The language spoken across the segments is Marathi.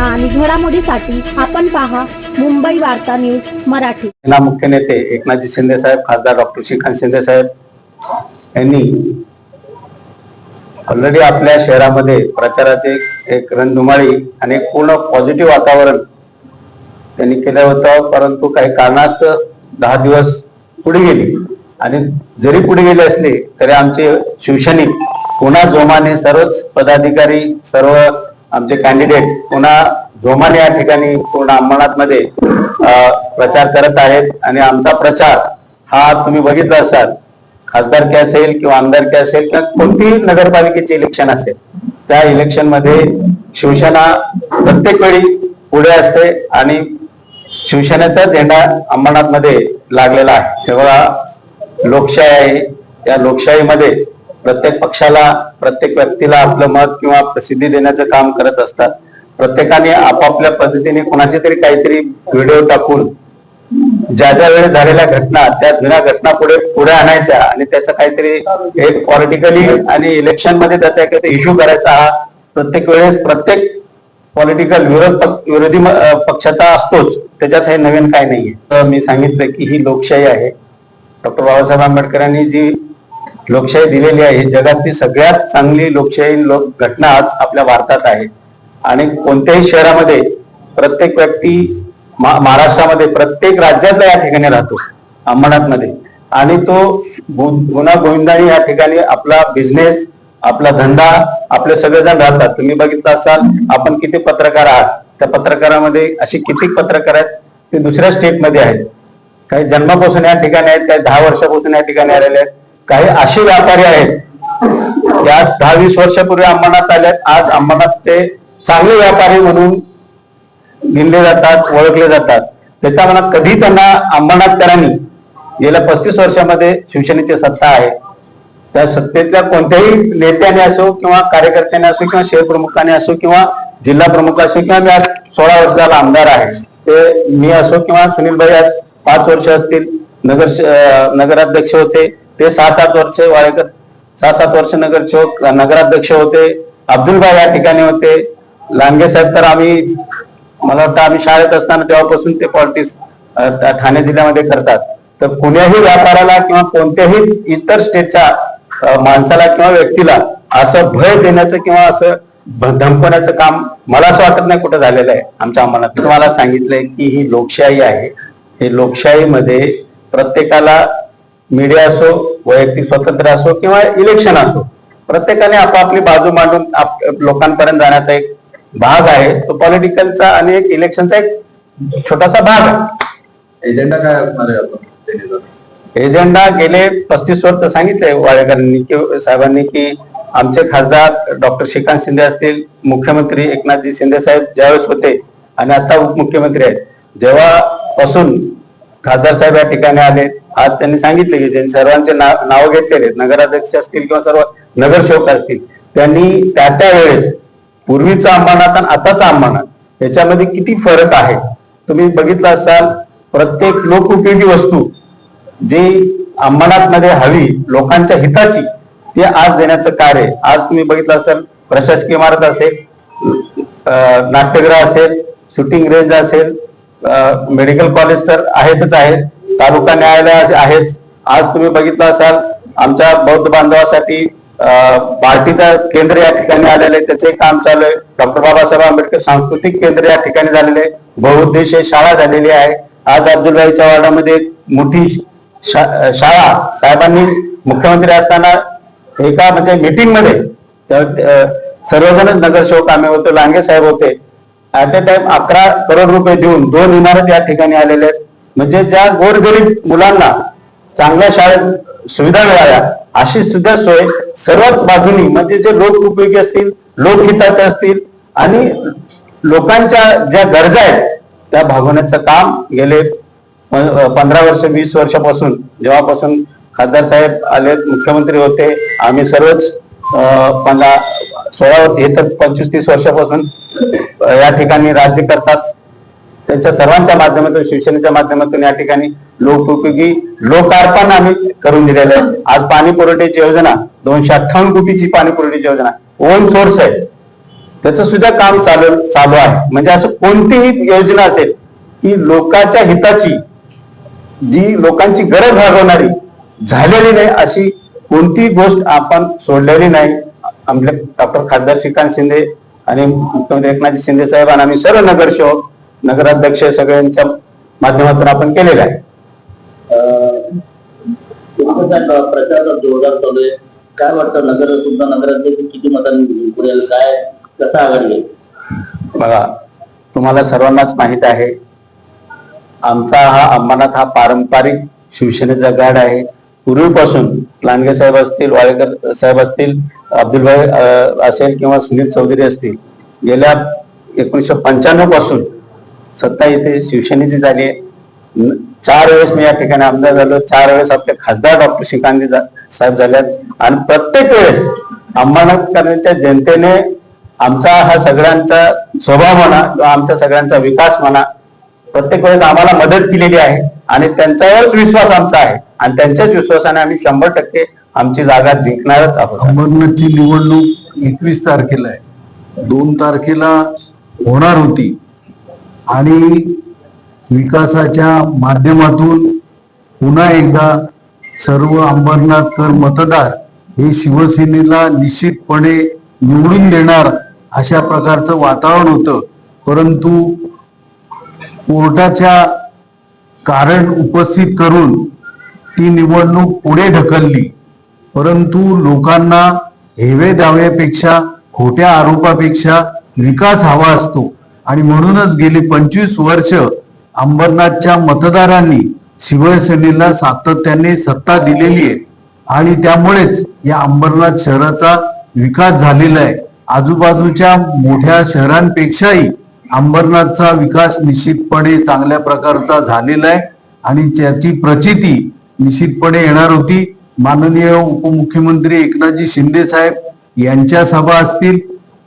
बातम्या आणि घडामोडीसाठी आपण पहा मुंबई वार्ता न्यूज मराठी. सेना मुख्य नेते एकनाथजी शिंदे साहेब खासदार डॉक्टर श्रीकांत शिंदे साहेब यांनी ऑलरेडी आपल्या शहरामध्ये प्रचाराचे एक रणधुमाळी आणि पूर्ण पॉझिटिव्ह वातावरण त्यांनी केलं होतं. परंतु काही कारणास्तव दहा दिवस पुढे गेली. आणि जरी पुढे गेले असले तरी आमचे शिवसैनिक पुन्हा जोमाने सर्वच पदाधिकारी सर्व आमचे कॅन्डिडेट पुन्हा जोमाने या ठिकाणी पूर्ण अंमरनाथमध्ये मध्ये प्रचार करत आहेत. आणि आमचा प्रचार हा तुम्ही बघितला असाल खासदारकी असेल किंवा आमदारकी असेल किंवा कोणतीही नगरपालिकेचे इलेक्शन असेल त्या इलेक्शनमध्ये शिवसेना प्रत्येक वेळी पुढे असते आणि शिवसेनेचा झेंडा अंबरनाथमध्ये लागलेला आहे. तेव्हा लोकशाही आहे या लोकशाहीमध्ये प्रत्येक पक्षाला प्रत्येक व्यक्तीला आपलं मत किंवा प्रसिद्धी देण्याचं काम करत असतात. प्रत्येकाने आपापल्या पद्धतीने कोणाची तरी काहीतरी व्हिडिओ टाकून ज्या ज्या वेळेस झालेल्या घटना त्या जुन्या घटना पुढे पुढे आणायच्या आणि त्याचं काहीतरी एक पॉलिटिकली आणि इलेक्शनमध्ये त्याचा काहीतरी इश्यू करायचा हा प्रत्येक वेळेस प्रत्येक पॉलिटिकल विरोध विरोधी पक्षाचा असतोच. त्याच्यात हे नवीन काय नाहीये. तर मी सांगितलं की ही लोकशाही आहे. डॉक्टर बाबासाहेब आंबेडकरांनी जी लोकशाही दिलेली आहे. जगातली सगळ्यात चांगली लोकशाही लोक घटना आज आपल्या भारतात आहे. आणि कोणत्याही शहरामध्ये प्रत्येक व्यक्ती महाराष्ट्रामध्ये प्रत्येक राज्यातला या ठिकाणी राहतो. अंबरनाथमध्ये. आणि तो गु- गुन्हा गोविंदाने या ठिकाणी आपला बिझनेस आपला धंदा आपले सगळेजण राहतात. तुम्ही बघितलं असाल आपण किती पत्रकार आहात. त्या पत्रकारामध्ये अशी किती पत्रकार आहेत ते दुसऱ्या स्टेटमध्ये आहेत. काही जन्मापासून या ठिकाणी आहेत काही दहा वर्षापासून या ठिकाणी आलेले आहेत. काही असे व्यापारी आहेत. या दहा वीस वर्षापूर्वी अंबरनाथ आल्यात. आज अंबरनाथचे चांगले व्यापारी म्हणून गिनले जातात ओळखले जातात. त्याच्या मनात कधी त्यांना अंबरनाथकरांनी गेल्या पस्तीस वर्षामध्ये शिवसेनेची सत्ता आहे. त्या सत्तेतल्या कोणत्याही नेत्याने असो किंवा कार्यकर्त्याने असो किंवा शहर प्रमुखाने असो किंवा जिल्हा प्रमुख असो किंवा मी आज सोळा वर्षाला आमदार आहे. ते मी असो किंवा सुनील भाई आज पाच वर्ष असतील नगर नगराध्यक्ष होते. ते सहा सात वर्ष वाळेकर सहा सात वर्ष नगरसेवक नगराध्यक्ष होते अब्दुलभाई या ठिकाणी होते. लांगे साहेब तर आम्ही मला वाटतं आम्ही शाळेत असताना तेव्हापासून ते पॉलिटिक्स ठाणे जिल्ह्यामध्ये करतात. तर कुण्याही व्यापाराला किंवा कोणत्याही इतर स्टेटच्या माणसाला किंवा व्यक्तीला असं भय देण्याचं किंवा असं धमकवण्याचं काम मला असं वाटत नाही कुठं झालेलं आहे. आमच्या आम्हाला तुम्हाला सांगितलंय की ही लोकशाही आहे. हे लोकशाहीमध्ये प्रत्येकाला मीडिया असो वैयक्तिक स्वातंत्र्य असो किंवा इलेक्शन असो प्रत्येकाने आपापली बाजू मांडून आप- लोकांपर्यंत जाण्याचा एक भाग आहे. तो पॉलिटिकलचा आणि एक इलेक्शनचा एक छोटासा भाग आहे. एजेंडा काय असणार आहे? एजेंडा गेले पस्तीस वर्ष सांगितले वाळेकरांनी की साहेबांनी की आमचे खासदार डॉक्टर श्रीकांत शिंदे असतील मुख्यमंत्री एकनाथजी शिंदे साहेब ज्यावेळेस होते आणि आता उपमुख्यमंत्री आहेत. जेव्हापासून खासदार साहेब या ठिकाणी आले. आज त्यांनी सांगितले की ज्यांनी सर्वांचे नाव नाव घेतलेले आहेत, नगराध्यक्ष असतील किंवा सर्व नगरसेवक असतील त्यांनी त्या त्या वेळेस पूर्वीचा अंबानाथ आणि आताचा अंबरनाथ याच्यामध्ये किती फरक आहे? तुम्ही बघितलं असाल प्रत्येक लोकउपयोगी वस्तू जी अंबरनाथमध्ये हवी लोकांच्या हिताची ती आज देण्याचं कार्य आज तुम्ही बघितलं असाल प्रशासकीय इमारत असेल नाट्यगृह असेल शूटिंग रेंज असेल मेडिकल कॉलेज तर आहेतच आहे. तालुका न्यायालय आहेत. आहेच आज तुम्ही बघितलं असाल आमच्या बौद्ध बांधवासाठी पार्टीचं केंद्र या ठिकाणी आलेलं आहे. त्याचे काम चालू आहे. डॉक्टर बाबासाहेब आंबेडकर सांस्कृतिक केंद्र या ठिकाणी झालेले आहे. बहुउद्देशीय शाळा झालेली आहे. आज अब्दुलबाईच्या वार्डामध्ये मोठी शा- शाळा साहेबांनी मुख्यमंत्री असताना एका म्हणजे मीटिंगमध्ये सर्वजणच नगरसेवक आम्ही होतो लांगे साहेब होते. ऍट अ टाइम अकरा करोड रुपये देऊन दोन इमारत या ठिकाणी आलेले आहेत. म्हणजे ज्या गोरगरीब मुलांना चांगल्या शाळेत सुविधा मिळाव्या अशी सुद्धा सोय सर्वच बाजूनी म्हणजे जे लोक उपयोगी असतील लोकहिताचे असतील आणि लोकांच्या ज्या गरजा आहेत त्या भागवण्याचं काम गेले पंधरा वर्ष वीस वर्षापासून. जेव्हापासून खासदार साहेब आले मुख्यमंत्री होते आम्ही सर्वच पंधरा सोळा वर्ष हे तर पंचवीस तीस वर्षापासून या ठिकाणी राज्य करतात. त्यांच्या सर्वांच्या माध्यमातून शिवसेनेच्या माध्यमातून या ठिकाणी लोकोपयोगी लोकार्पण आम्ही करून दिलेलं आहे. आज पाणी पुरवठ्याची योजना दोनशे अठ्ठावन्न कोटीची पाणी पुरवठ्याची योजना ओन सोर्स आहे. त्याचं सुद्धा काम चालू चालू आहे. म्हणजे असं कोणतीही योजना असेल की लोकांच्या हिताची जी लोकांची गरज भागवणारी झालेली नाही अशी कोणतीही गोष्ट आपण सोडलेली नाही. आपले डॉक्टर खासदार श्रीकांत शिंदे आणि मुख्यमंत्री एकनाथ शिंदे साहेब आणि आम्ही सर्व नगरसेवक नगराध्यक्ष सगळ्यांच्या माध्यमातून आपण केलेलं आहे. प्रचार जोरदार चालू आहे काय वाटतं नगर सुद्धा नगराध्यक्ष किती मतांनी पुढे काय कसा आघाडी बघा तुम्हाला सर्वांनाच माहीत आहे आमचा हा अंबरनाथ हा पारंपरिक शिवसेनेचा गड आहे. पूर्वीपासून लांडगे साहेब असतील वाळेकर साहेब असतील अब्दुलभाई असेल किंवा सुनील चौधरी असतील गेल्या एकोणीसशे पंच्याण्णवपासून सत्ता इथे शिवसेनेची झाली आहे. चार वेळेस मी या ठिकाणी आमदार झालो चार वेळेस आपले खासदार डॉक्टर श्रीकांत साहेब झाल्यात आणि प्रत्येक वेळेस अंबरनाथकरांच्या जनतेने आमचा हा सगळ्यांचा स्वभाव म्हणा किंवा आमच्या सगळ्यांचा विकास म्हणा प्रत्येक वेळेस आम्हाला मदत केलेली आहे. आणि त्यांच्यावरच विश्वास आमचा आहे. आणि त्यांच्याच विश्वासाने आम्ही शंभर टक्के आमची जागा जिंकणारच आहोत. अमरनाथची निवडणूक एकवीस तारखेला आहे. दोन तारखेला होणार होती. आणि विकासाच्या माध्यमातून पुन्हा एकदा सर्व अंबरनाथकर मतदार हे शिवसेनेला निश्चितपणे निवडून देणार अशा प्रकारचं वातावरण होतं. परंतु कोर्टाच्या कारण उपस्थित करून ती निवडणूक पुढे ढकलली. परंतु लोकांना हेवे दाव्यापेक्षा खोट्या आरोपापेक्षा विकास हवा असतो. आणि म्हणूनच गेली पंचवीस वर्ष अंबरनाथच्या मतदारांनी शिवसेनेला सातत्याने सत्ता दिलेली आहे. आणि त्यामुळेच या अंबरनाथ शहराचा विकास झालेला आहे. आजूबाजूच्या मोठ्या शहरांपेक्षाही अंबरनाथचा विकास निश्चितपणे चांगल्या प्रकारचा झालेला आहे. आणि त्याची प्रचिती निश्चितपणे येणार होती. माननीय उपमुख्यमंत्री एकनाथजी शिंदे साहेब यांच्या सभा असतील.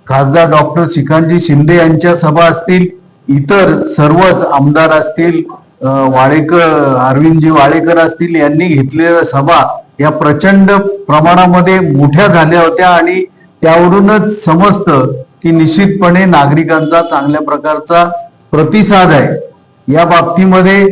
खासदार डॉक्टर श्रीकांतजी शिंदे यांच्या सभा असतील. इतर सर्वच आमदार असतील. वाळेकर अरविंदजी वाळेकर असतील यांनी घेतलेल्या सभा या प्रचंड प्रमाणामध्ये मोठ्या झाल्या होत्या आणि त्यावरूनच समजतं की निश्चितपणे नागरिकांचा चांगल्या प्रकारचा प्रतिसाद आहे. या बाबतीमध्ये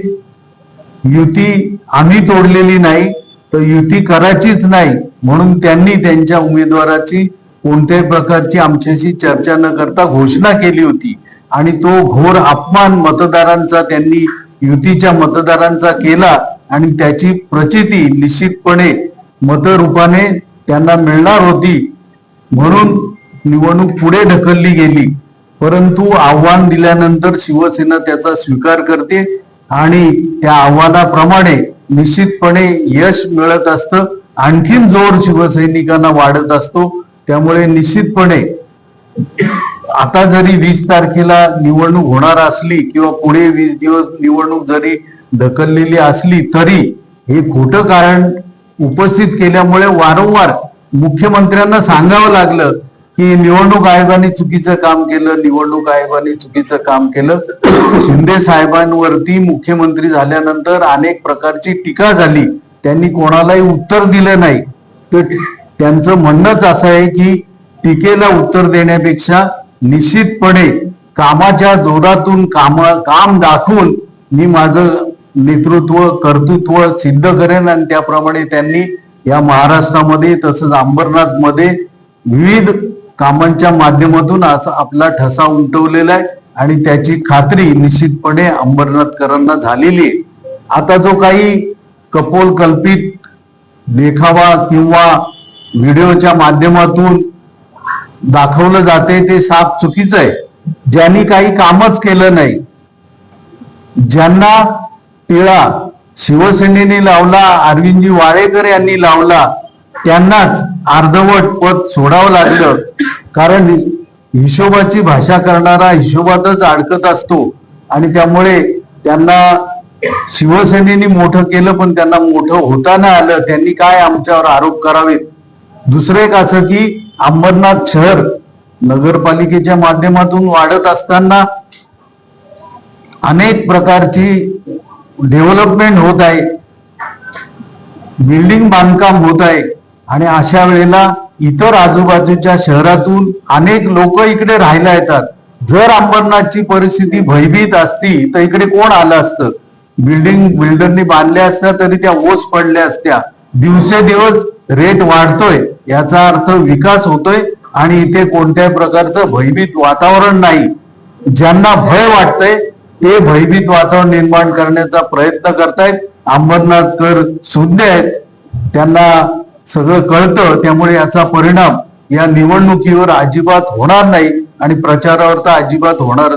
युती आम्ही तोडलेली नाही तर युती करायचीच नाही. म्हणून त्यांनी त्यांच्या उमेदवाराची कोणत्याही प्रकारची आमच्याशी चर्चा न करता घोषणा केली होती. आणि तो घोर अपमान मतदारांचा त्यांनी युतीच्या मतदारांचा केला आणि त्याची प्रचिती निश्चितपणे मतरूपाने त्यांना मिळणार होती. म्हणून निवडणूक पुढे ढकलली गेली. परंतु आव्हान दिल्यानंतर शिवसेना त्याचा स्वीकार करते. आणि त्या आव्हानाप्रमाणे निश्चितपणे यश मिळत असतं. आणखीन जोर शिवसैनिकांना वाढत असतो. त्यामुळे निश्चितपणे आता जरी वीस तारखेला निवडणूक होणार असली किंवा पुढे वीस दिवस निवडणूक जरी ढकललेली असली तरी हे खोटं कारण उपस्थित केल्यामुळे वारंवार मुख्यमंत्र्यांना सांगावं लागलं की निवडणूक आयोगाने चुकीचं काम केलं निवडणूक आयोगाने चुकीचं काम केलं. शिंदे साहेबांवरती मुख्यमंत्री झाल्यानंतर अनेक प्रकारची टीका झाली. त्यांनी कोणालाही उत्तर दिलं नाही. तर त्यांचं म्हणणंच असं आहे की टीकेला उत्तर देण्यापेक्षा निश्चितपणे कामाच्या जोरातून काम काम दाखवून मी माझं नेतृत्व कर्तृत्व सिद्ध करेन आणि त्याप्रमाणे त्यांनी या महाराष्ट्रामध्ये तसंच अंबरनाथमध्ये विविध कामांच्या माध्यमातून असा आपला ठसा उमटवलेला आहे आणि त्याची खात्री निश्चितपणे अंबरनाथकरांना झालेली आहे. आता जो काही कपोल कल्पित देखावा किंवा व्हिडिओच्या माध्यमातून दाखवलं जाते ते साफ चुकीचं आहे. ज्यांनी काही कामच केलं नाही ज्यांना टिळा शिवसेनेने लावला अरविंदजी वाळेकर यांनी लावला त्यांनाच अर्धवट पद सोडावं लागलं. कारण हिशोबाची भाषा करणारा हिशोबातच अडकत असतो. आणि त्यामुळे त्यांना शिवसेनेने मोठं केलं पण त्यांना मोठं होता नाही आलं. त्यांनी काय आमच्यावर आरोप करावेत? दुसरं एक असं की अंबरनाथ शहर नगरपालिकेच्या माध्यमातून वाढत असताना अनेक प्रकारची डेव्हलपमेंट होत आहे. बिल्डिंग बांधकाम होत आहे. आणि अशा वेळेला इतर आजूबाजूच्या शहरातून अनेक लोक इकडे राहायला येतात. जर अंबरनाथची परिस्थिती भयभीत असती तर इकडे कोण आलं असतं? बिल्डिंग बिल्डरनी बांधल्या असत्या तरी त्या ओस पडल्या असत्या. दिवसेदिवस रेट वाढतोय याचा अर्थ विकास होतोय आणि इथे कोणत्याही प्रकारचं भयभीत वातावरण नाही. ज्यांना भय वाटतंय ते भयभीत वातावरण निर्माण करण्याचा प्रयत्न करतायत. अंबरनाथकर सुज्ञ आहेत. त्यांना सगळं कळतं त्यामुळे याचा परिणाम या निवडणुकीवर अजिबात होणार नाही आणि प्रचारावर तर अजिबात होणार